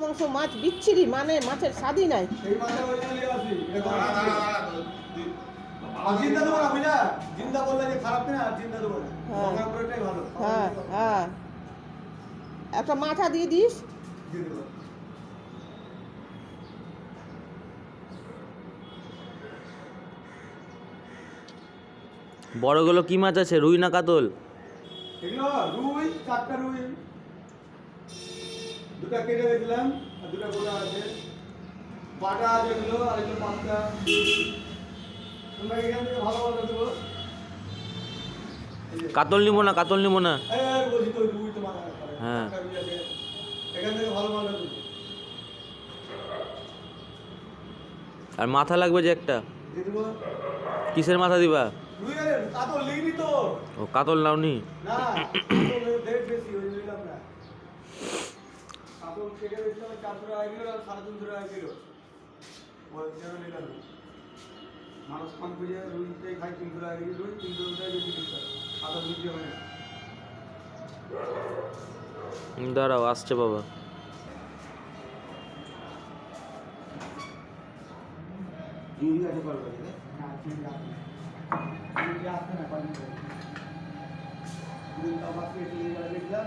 মাংস মাছ বিচ্ছিরি মানে মাছের স্বাদই নাই। হ্যাঁ। হ্যাঁ হ্যাঁ। একটা মাথা দিয়ে দিস। বড়গুলো কি মাছ আছে? রুই না কাতল? এগুলো রুই চারটা রুই। দুটা কেটে রেখেছিলাম আর দুটা গোটা আছে। বাটা আছে এগুলো আর এগুলো পাঁচটা। তোমরা এখান থেকে ভালো ভালো দেবো কাতল নিবো না কাতল নিবো না। হ্যাঁ। চারটা রুই আছে। এখান থেকে ভালো ভালো আর মাথা লাগবে যে একটা? কিসের মাথা দিবা? ও কাতল নাওনি? না কাতল রেট বেশি ওই নিলাম না কাতল কেটে বেশিলাম চারশো টাকা কিলো আর সাড়ে তিনশো টাকা কিলো নিলাম মানুষ কম করে রুইটাই খাই তিনশো টাকা কিলো রুই তিনশো টাকা বেশি কিনতে কাতল বিক্রি হয় না। দাঁড়াও আসছে বাবা। চিংড়ি আছে কল করে না? চিংড়ি চিংড়ি আবার কেটে এবার দেখলাম।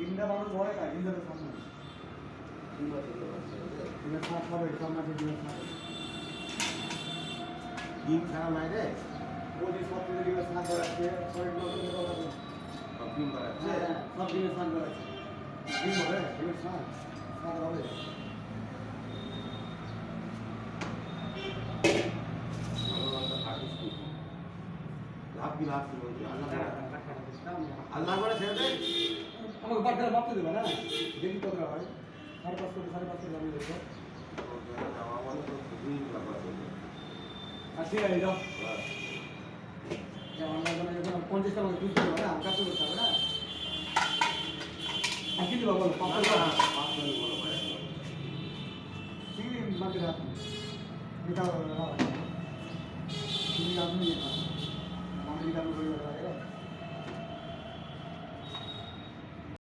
তিনটা মানুষ ভরে না তিনটা সামনে। দিনের সাত হবে সামনে আছে দিনের সাত ডিম ছাড়া নাই রে। সব দিনের দিনের সাত করাচ্ছে শরীর নতুন কথা সব ডিম সব করাচ্ছে সাত হবে ভালো ভালো থাকিস তুই। লাভ কি বলছি আল্লাহ করে- ছেড়ে দে। আমাকে বাদ করে মাপতে দেবে না দেখি কত হয়। সাড়ে পাঁচ কোটি, সাড়ে পাঁচ কোটি আমি দেখব। যাওয়া তো খুবই ব্যাপার বলছে। আর ঠিক আছে যাও বুঝতে দেবো পাঁচশো টাকা। পাঁচশো ভাই। চিংড়ি মাছের হাত এটা